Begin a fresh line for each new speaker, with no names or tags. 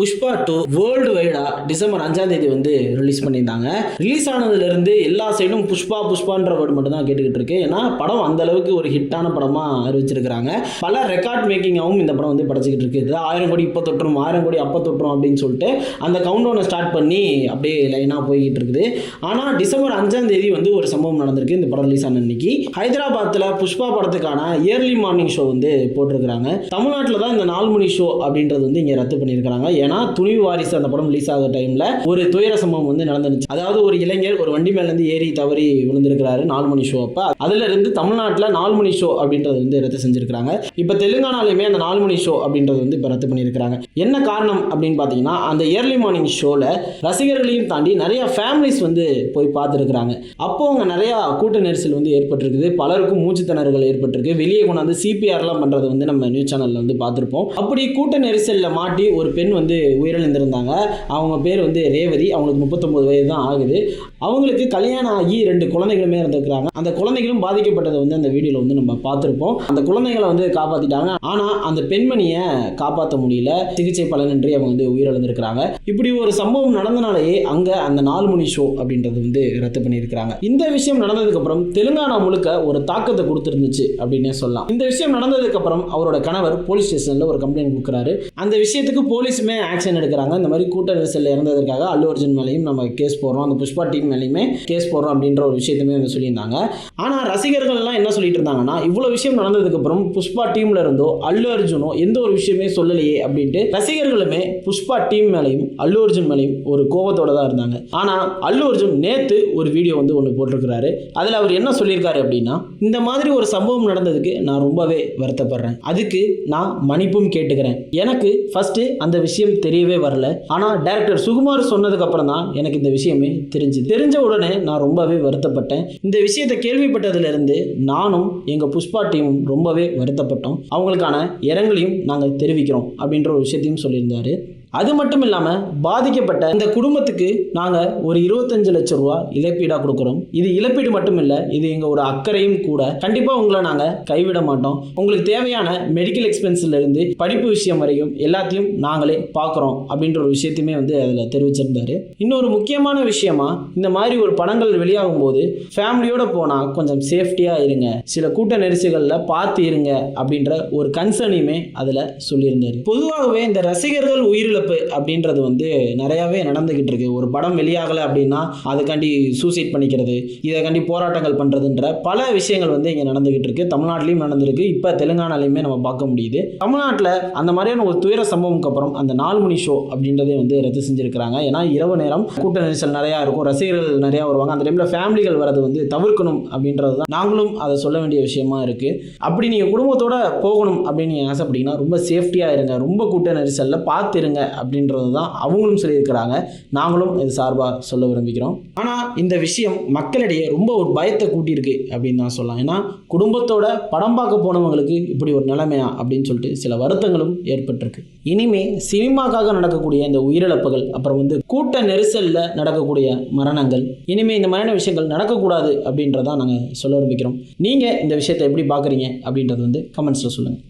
Pushpa two வேர்ல்டு வைடா December அஞ்சாம் தேதி வந்து ரிலீஸ் பண்ணியிருந்தாங்க. ரிலீஸ் ஆனதுல இருந்து எல்லா சைடும் புஷ்பா புஷ்பான்ற வேர்டு மட்டும் தான் கேட்டுக்கிட்டு இருக்கு. ஏன்னா படம் அந்த அளவுக்கு ஒரு ஹிட்டான படமா அறிவிச்சிருக்கிறாங்க. பல ரெக்கார்ட் மேக்கிங்காகவும் இந்த படம் வந்து படைச்சிக்கிட்டு இருக்குது ஆயிரம் கோடி இப்போ தொட்டுரும் ஆயிரம் கோடி அப்போ தொட்டுரும் அப்படின்னு சொல்லிட்டு அந்த கவுண்டவுனை ஸ்டார்ட் பண்ணி அப்படியே லைனாக போய்கிட்டு இருக்குது. ஆனால் டிசம்பர் அஞ்சாம் தேதி வந்து ஒரு சம்பவம் நடந்திருக்கு. இந்த படம் ரிலீஸ் ஆன இன்னைக்கு ஹைதராபாத்தில் புஷ்பா படத்துக்கான இயர்லி மார்னிங் ஷோ வந்து போட்டிருக்கிறாங்க. தமிழ்நாட்டில் தான் இந்த நாலு மணி ஷோ அப்படின்றது வந்து இங்கே ரத்து பண்ணியிருக்கிறாங்க. ஏன்னா துணிவு வாரிசு அந்த படம் ரிலீஸ் ஆகிற டைமில் ஒரு துயர சம்பவம் வந்து நடந்துருச்சு அதாவது ஒரு இளைஞர் ஒரு வண்டி மேலேருந்து ஏறி தவறி விழுந்திருக்கிறாரு நாலு மணி ஷோ அப்போ. அதுல இருந்து தமிழ்நாட்டில் நாலு மணி ஷோ அப்படின்றது வந்து ரத்து செஞ்சிருக்கிறாங்க. இப்போ தெலுங்கானாலையுமே அந்த நாலு மணி ஷோ அப்படின்றது வந்து இப்போ ரத்து பண்ணியிருக்கிறாங்க. என்ன காரணம் அப்படின்னு பார்த்தீங்கன்னா அந்த இயர்லி மார்னிங் ஷோவில் ரசிகர்களையும் தாண்டி நிறைய ஃபேமிலிஸ் வந்து போய் பார்த்துருக்குறாங்க. அப்போ அவங்க நிறையா கூட்ட நெரிசல் வந்து ஏற்பட்டிருக்குது. பலருக்கும் மூச்சு திணறுகள் ஏற்பட்டிருக்கு. வெளியே கொண்டாந்து சிபிஆர்லாம் பண்ணுறது வந்து நம்ம நியூஸ் சேனலில் வந்து பார்த்துருப்போம். அப்படி கூட்ட நெரிசலில் மாட்டி ஒரு பெண் வந்து உயிரிழந்திருந்தாங்க. அவங்க பேர் வந்து ரேவதி. அவங்களுக்கு முப்பத்தொம்பது வயது தான் ஆகுது. அவங்களுக்கு கல்யாணம் ஆகி ரெண்டு குழந்தைகளுமே இருந்திருக்கிறாங்க அந்த குழந்தைகளும் பாதிக்கப்பட்டதை வந்து அந்த வீடியோவில் வந்து நம்ம பார்த்துருப்போம். அந்த குழந்தைகளை வந்து காப்பாற்றிட்டாங்க ஆனால் அந்த பெண்மணியை காப்பாற்ற முடியல. சிகிச்சை பலனின்றி அவங்க வந்து உயிரிழந்திருக்கிறாங்க. இப்படி ஒரு சம்பவம் நடந்தனாலேயே அங்கே அந்த நாலு மணி ஷோ அப்படின்றது வந்து ரத்து பண்ணியிருக்கிறாங்க. இந்த விஷயம் நடந்ததுக்கப்புறம் தெலுங்கானா முழுக்க ஒரு தாக்கத்தை கொடுத்துருந்துச்சு அப்படின்னே சொல்லலாம். இந்த விஷயம் நடந்ததுக்கப்புறம் அவரோட கணவர் போலீஸ் ஸ்டேஷனில் ஒரு கம்ப்ளைண்ட் கொடுக்குறாரு. அந்த விஷயத்துக்கு போலீஸுமே ஆக்ஷன் எடுக்கிறாங்க. இந்த மாதிரி கூட்ட நெரிசலில் இறந்ததற்காக அல்லு அர்ஜுன் மேலேயும் நம்ம கேஸ் போடுறோம். அந்த புஷ்பா டீம் மேலேயுமே கேஸ் போடுறோம் அப்படின்ற ஒரு விஷயத்தையுமே வந்து சொல்லியிருந்தாங்க. ஆனால் ரசிகர்கள்லாம் என்ன சொல்லிட்டு இருந்தாங்கன்னா இவ்வளோ விஷயம் நடந்ததுக்கப்புறம் புஷ்பா டீம்ல இருந்தோ அல்லு அர்ஜுனோ எந்த ஒரு விஷயமே சொல்லலையே அப்படின்ட்டு ரசிகர்களுமே புஷ்பா டீம் மேலேயும் அல்லு அர்ஜுன் மேலேயும் ஒரு கோபத்தோட தான் இருந்தாங்க. ஆனால் அல்லு அர்ஜுன் நேற்று ஒரு வீடியோ வந்து ஒன்று போட்டிருக்கிறாரு. அதில் அவர் என்ன சொல்லியிருக்காரு அப்படின்னா இந்த மாதிரி ஒரு சம்பவம் நடந்ததுக்கு நான் ரொம்பவே வருத்தப்படுறேன். அதுக்கு நான் மன்னிப்பும் கேட்டுக்கிறேன். எனக்கு ஃபஸ்ட்டு அந்த விஷயம் தெரியவே வரல. ஆனால் டேரக்டர் சுகுமார் சொன்னதுக்கு அப்புறம் தான் எனக்கு இந்த விஷயமே தெரிஞ்சுது. தெரிஞ்ச உடனே நான் ரொம்பவே வருத்தப்பட்டேன். இந்த விஷயத்தை கேள்விப்பட்டதுல இருந்து நானும் எங்கள் புஷ்பா டீமும் ரொம்பவே வருத்தப்பட்டோம். அவங்களுக்கான இரங்கலையும் நாங்கள் தெரிவிக்கிறோம் அப்படின்ற ஒரு விஷயத்தையும் சொல்லியிருந்தாரு. அது மட்டும் இல்லாமல் பாதிக்கப்பட்ட இந்த குடும்பத்துக்கு நாங்கள் ஒரு இருபத்தஞ்சு லட்சம் ரூபா இழப்பீடாக கொடுக்குறோம். இது இழப்பீடு மட்டும் இல்லை இது எங்கள் ஒரு அக்கறையும் கூட. கண்டிப்பாக உங்களை நாங்கள் கைவிட மாட்டோம். உங்களுக்கு தேவையான மெடிக்கல் எக்ஸ்பென்ஸ்லேருந்து படிப்பு விஷயம் வரைக்கும் எல்லாத்தையும் நாங்களே பார்க்குறோம் அப்படின்ற ஒரு விஷயத்தையுமே வந்து அதில் தெரிவிச்சிருந்தாரு. இன்னொரு முக்கியமான விஷயமா இந்த மாதிரி ஒரு படங்கள் வெளியாகும் போது ஃபேமிலியோட போனால் கொஞ்சம் சேஃப்டியாக இருங்க. சில கூட்ட நெரிசல்களில் பார்த்து இருங்க அப்படின்ற ஒரு கன்சர்னையுமே அதில் சொல்லியிருந்தாரு. பொதுவாகவே இந்த ரசிகர்கள் உயிரிழப்பு அப்படின்றது வந்து நிறையாவே நடந்துகிட்டு இருக்கு. ஒரு படம் வெளியாகலை அப்படின்னா அதுக்காண்டி சூசைட் பண்ணிக்கிறது இதைக்காண்டி போராட்டங்கள் பண்ணுறதுன்ற பல விஷயங்கள் வந்து இங்கே நடந்துகிட்டு இருக்கு. தமிழ்நாட்டிலையும் நடந்திருக்கு. இப்போ தெலுங்கானாலையுமே நம்ம பார்க்க முடியுது. தமிழ்நாட்டில் அந்த மாதிரியான ஒரு துயர சம்பவம்க்கு அப்புறம் அந்த நாலு மணி ஷோ அப்படின்றதே வந்து ரத்து செஞ்சிருக்கிறாங்க. ஏன்னா இரவு நேரம் கூட்ட நெரிசல் நிறையா இருக்கும். ரசிகர்கள் நிறையா வருவாங்க. அந்த டைமில் ஃபேமிலிகள் வரது வந்து தவிர்க்கணும் அப்படின்றது தான். நாங்களும் அதை சொல்ல வேண்டிய விஷயமா இருக்குது அப்படி நீங்கள் குடும்பத்தோட போகணும் அப்படின்னு நீங்கள் ஆசைப்பட்டீங்கன்னா ரொம்ப சேஃப்டியாக இருங்க. ரொம்ப கூட்ட நெரிசலில் பார்த்து இருங்க அப்படின்றது தான் அவங்களும் சொல்லியிருக்கிறாங்க. நாங்களும் இது சார்பாக சொல்ல விரும்புகிறோம். ஆனால் இந்த விஷயம் மக்களிடையே ரொம்ப ஒரு பயத்தை கூட்டியிருக்கு அப்படின்னு தான் சொல்லலாம். ஏன்னா குடும்பத்தோட படம் பார்க்க போனவங்களுக்கு இப்படி ஒரு நிலைமையா அப்படின்னு சொல்லிட்டு சில வருத்தங்களும் ஏற்பட்டிருக்கு. இனிமே சினிமாக்காக நடக்கக்கூடிய இந்த உயிரிழப்புகள் அப்புறம் வந்து கூட்ட நெரிசலில் நடக்கக்கூடிய மரணங்கள் இனிமே இந்த மாதிரியான விஷயங்கள் நடக்கக்கூடாது அப்படின்றதான் நாங்கள் சொல்ல விரும்பிக்கிறோம் நீங்கள் இந்த விஷயத்தை எப்படி பார்க்குறீங்க அப்படின்றது வந்து கமெண்ட்ஸில் சொல்லுங்கள்